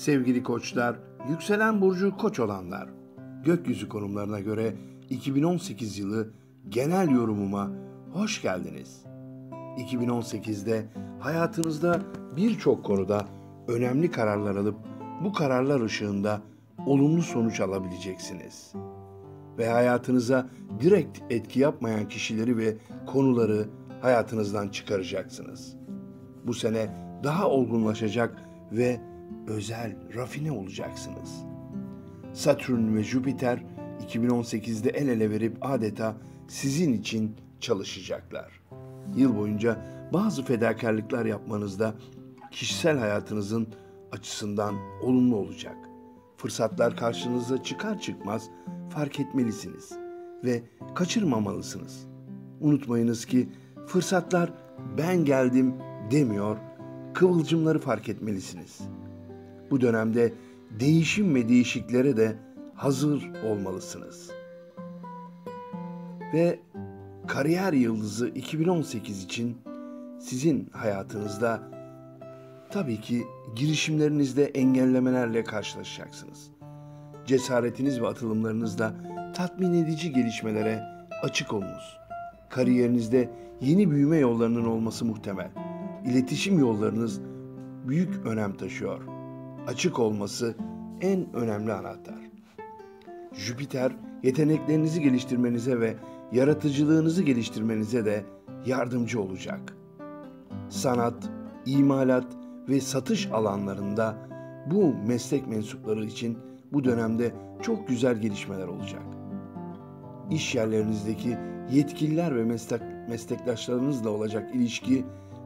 Sevgili koçlar, yükselen burcu koç olanlar, gökyüzü konumlarına göre 2018 yılı genel yorumuma hoş geldiniz. 2018'de hayatınızda birçok konuda önemli kararlar alıp bu kararlar ışığında olumlu sonuç alabileceksiniz. Ve hayatınıza direkt etki yapmayan kişileri ve konuları hayatınızdan çıkaracaksınız. Bu sene daha olgunlaşacak ve özel, rafine olacaksınız. Satürn ve Jüpiter 2018'de el ele verip adeta sizin için çalışacaklar. Yıl boyunca bazı fedakarlıklar yapmanızda kişisel hayatınızın açısından olumlu olacak. Fırsatlar karşınıza çıkar çıkmaz fark etmelisiniz ve kaçırmamalısınız. Unutmayınız ki fırsatlar ben geldim demiyor, kıvılcımları fark etmelisiniz. Bu dönemde değişim ve değişiklere de hazır olmalısınız. Ve kariyer yıldızı 2018 için sizin hayatınızda tabii ki girişimlerinizde engellemelerle karşılaşacaksınız. Cesaretiniz ve atılımlarınızda tatmin edici gelişmelere açık olunuz. Kariyerinizde yeni büyüme yollarının olması muhtemel. İletişim yollarınız büyük önem taşıyor. Açık olması en önemli anahtar. Jüpiter yeteneklerinizi geliştirmenize ve yaratıcılığınızı geliştirmenize de yardımcı olacak. Sanat, imalat ve satış alanlarında bu meslek mensupları için bu dönemde çok güzel gelişmeler olacak. İş yerlerinizdeki yetkililer ve meslek, meslektaşlarınızla olacak ilişki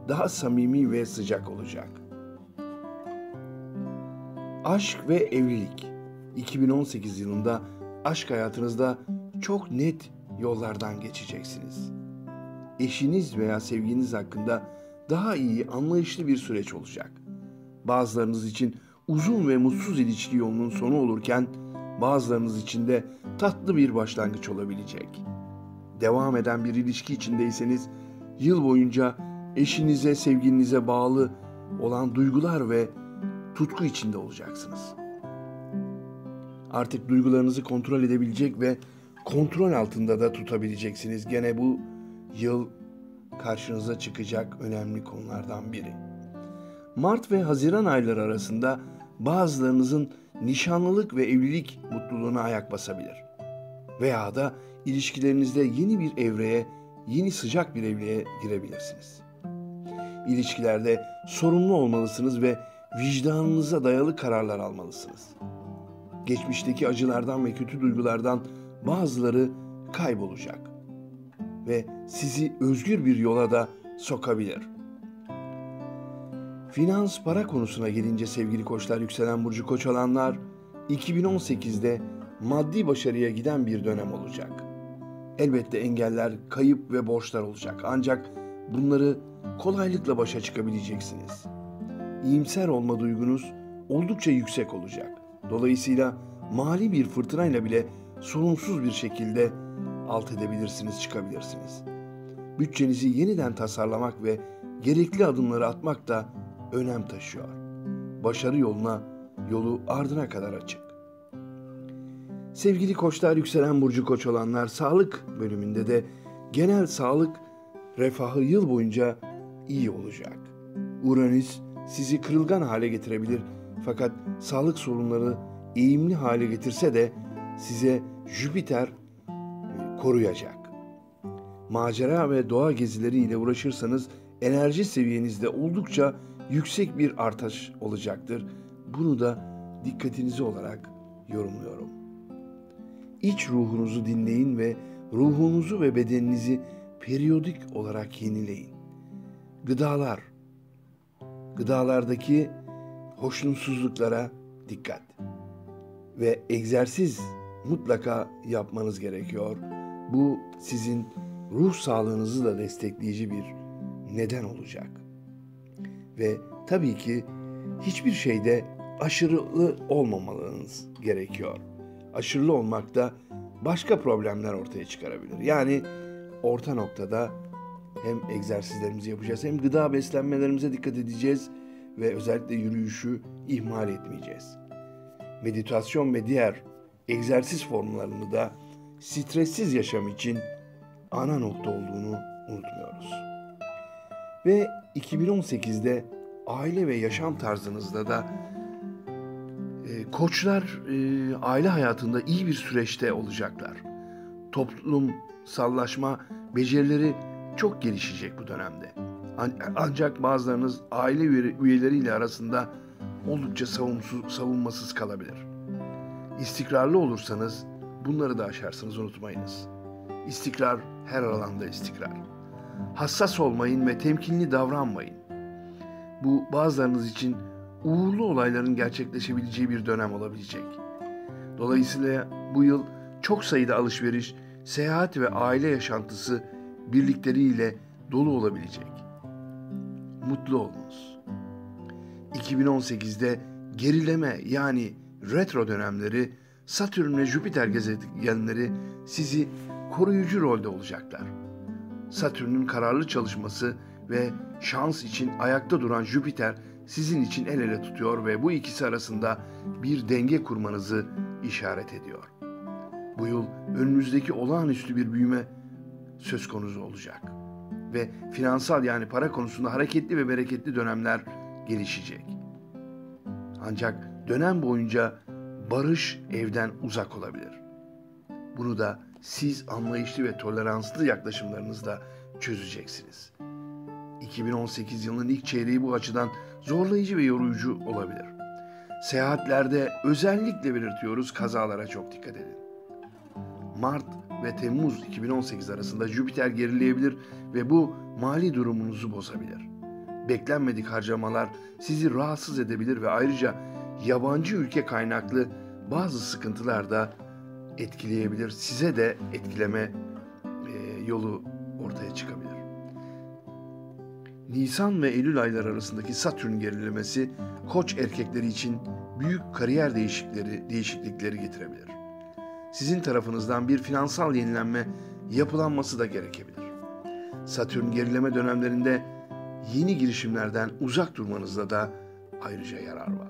daha samimi ve sıcak olacak. Aşk ve evlilik 2018 yılında aşk hayatınızda çok net yollardan geçeceksiniz. Eşiniz veya sevginiz hakkında daha iyi, anlayışlı bir süreç olacak. Bazılarınız için uzun ve mutsuz ilişki yolunun sonu olurken bazılarınız için de tatlı bir başlangıç olabilecek. Devam eden bir ilişki içindeyseniz yıl boyunca eşinize, sevgilinize bağlı olan duygular ve tutku içinde olacaksınız. Artık duygularınızı kontrol edebilecek ve kontrol altında da tutabileceksiniz. Gene bu yıl karşınıza çıkacak önemli konulardan biri. Mart ve Haziran ayları arasında bazılarınızın nişanlılık ve evlilik mutluluğuna ayak basabilir. Veya da ilişkilerinizde yeni bir evreye, yeni sıcak bir evliliğe girebilirsiniz. İlişkilerde sorumlu olmalısınız ve vicdanınıza dayalı kararlar almalısınız. Geçmişteki acılardan ve kötü duygulardan bazıları kaybolacak ve sizi özgür bir yola da sokabilir. Finans para konusuna gelince sevgili koçlar yükselen burcu koç olanlar 2018'de maddi başarıya giden bir dönem olacak. Elbette engeller, kayıp ve borçlar olacak. Ancak bunları kolaylıkla başa çıkabileceksiniz. İyimser olma duygunuz oldukça yüksek olacak. Dolayısıyla mali bir fırtınayla bile sorunsuz bir şekilde alt edebilirsiniz, çıkabilirsiniz. Bütçenizi yeniden tasarlamak ve gerekli adımları atmak da önem taşıyor. Başarı yoluna yolu ardına kadar açık. Sevgili koçlar, yükselen burcu koç olanlar sağlık bölümünde de genel sağlık refahı yıl boyunca iyi olacak. Uranüs sizi kırılgan hale getirebilir fakat sağlık sorunları eğimli hale getirse de size Jüpiter koruyacak. Macera ve doğa gezileriyle uğraşırsanız enerji seviyenizde oldukça yüksek bir artış olacaktır. Bunu da dikkatinizi olarak yorumluyorum. İç ruhunuzu dinleyin ve ruhunuzu ve bedeninizi periyodik olarak yenileyin. Gıdalar, gıdalardaki hoşnutsuzluklara dikkat ve egzersiz mutlaka yapmanız gerekiyor. Bu sizin ruh sağlığınızı da destekleyici bir neden olacak. Ve tabii ki hiçbir şeyde aşırılı olmamalınız gerekiyor. Aşırılı olmak da başka problemler ortaya çıkarabilir. Yani orta noktada hem egzersizlerimizi yapacağız hem gıda beslenmelerimize dikkat edeceğiz ve özellikle yürüyüşü ihmal etmeyeceğiz. Meditasyon ve diğer egzersiz formlarını da stressiz yaşam için ana nokta olduğunu unutmuyoruz. Ve 2018'de aile ve yaşam tarzınızda da e, koçlar e, aile hayatında iyi bir süreçte olacaklar. Toplumsallaşma becerileri çok gelişecek bu dönemde. Ancak bazılarınız aile üyeleriyle arasında oldukça savunmasız, savunmasız kalabilir. İstikrarlı olursanız bunları da aşarsınız unutmayınız. İstikrar her alanda istikrar. Hassas olmayın ve temkinli davranmayın. Bu bazılarınız için uğurlu olayların gerçekleşebileceği bir dönem olabilecek. Dolayısıyla bu yıl çok sayıda alışveriş, seyahat ve aile yaşantısı birlikleriyle dolu olabilecek. Mutlu olunuz. 2018'de gerileme yani retro dönemleri Satürn ve Jüpiter gezegenleri sizi koruyucu rolde olacaklar. Satürn'ün kararlı çalışması ve şans için ayakta duran Jüpiter sizin için el ele tutuyor ve bu ikisi arasında bir denge kurmanızı işaret ediyor. Bu yıl önünüzdeki olağanüstü bir büyüme söz konusu olacak ve finansal yani para konusunda hareketli ve bereketli dönemler gelişecek. Ancak dönem boyunca barış evden uzak olabilir. Bunu da siz anlayışlı ve toleranslı yaklaşımlarınızla çözeceksiniz. 2018 yılının ilk çeyreği bu açıdan zorlayıcı ve yorucu olabilir. Seyahatlerde özellikle belirtiyoruz kazalara çok dikkat edin. Mart ve Temmuz 2018 arasında Jüpiter gerileyebilir ve bu mali durumunuzu bozabilir. Beklenmedik harcamalar sizi rahatsız edebilir ve ayrıca yabancı ülke kaynaklı bazı sıkıntılar da etkileyebilir. Size de etkileme e, yolu ortaya çıkabilir. Nisan ve Eylül ayları arasındaki Satürn gerilemesi koç erkekleri için büyük kariyer değişiklikleri, değişiklikleri getirebilir. Sizin tarafınızdan bir finansal yenilenme yapılanması da gerekebilir. Satürn gerileme dönemlerinde yeni girişimlerden uzak durmanızda da ayrıca yarar var.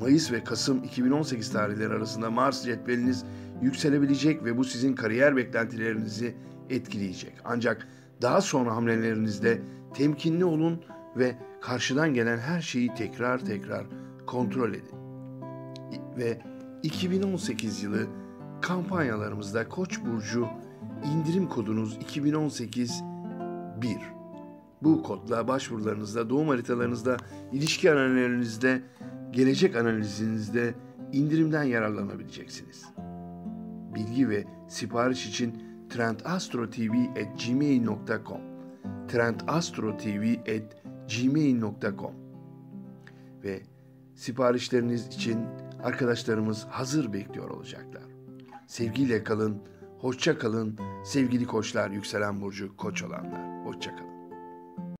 Mayıs ve Kasım 2018 tarihleri arasında Mars cetveliniz yükselebilecek ve bu sizin kariyer beklentilerinizi etkileyecek. Ancak daha sonra hamlelerinizde temkinli olun ve karşıdan gelen her şeyi tekrar tekrar kontrol edin. Ve 2018 yılı kampanyalarımızda Koç burcu indirim kodunuz 2018 1. Bu kodla başvurularınızda, doğum haritalarınızda, ilişki analizlerinizde, gelecek analizinizde indirimden yararlanabileceksiniz. Bilgi ve sipariş için trendastrotv@gmail.com trendastrotv@gmail.com ve siparişleriniz için arkadaşlarımız hazır bekliyor olacaklar. Sevgiyle kalın, hoşça kalın sevgili koçlar, yükselen burcu koç olanlar. Hoşça kalın.